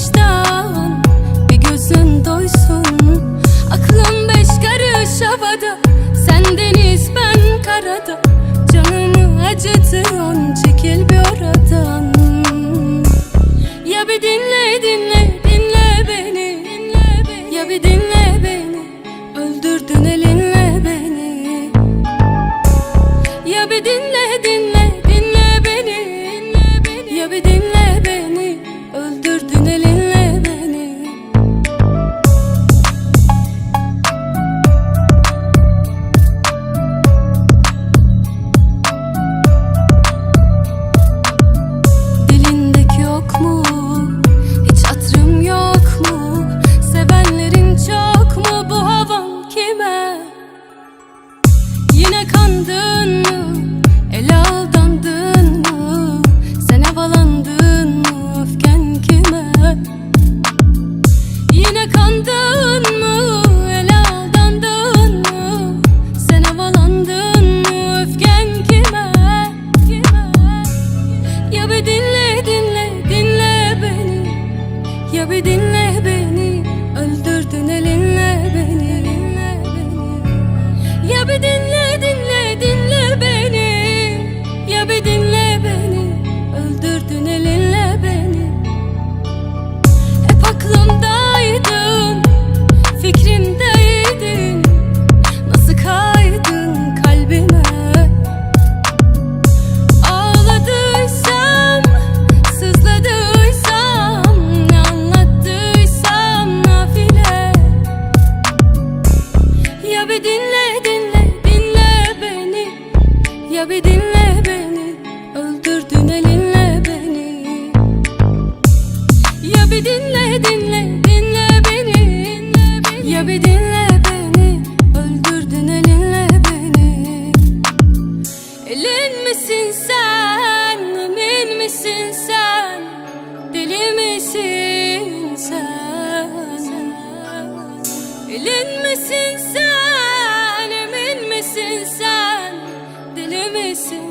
мечта bir dinle beni Öldürdün elinle beni. Ya bir dinle dinle dinle beni, dinle beni. Ya bir dinle beni Öldürdün elinle beni. Elin misin sen Emin misin sen? Deli misin sen? Elin misin sen Emin misin sen? sensin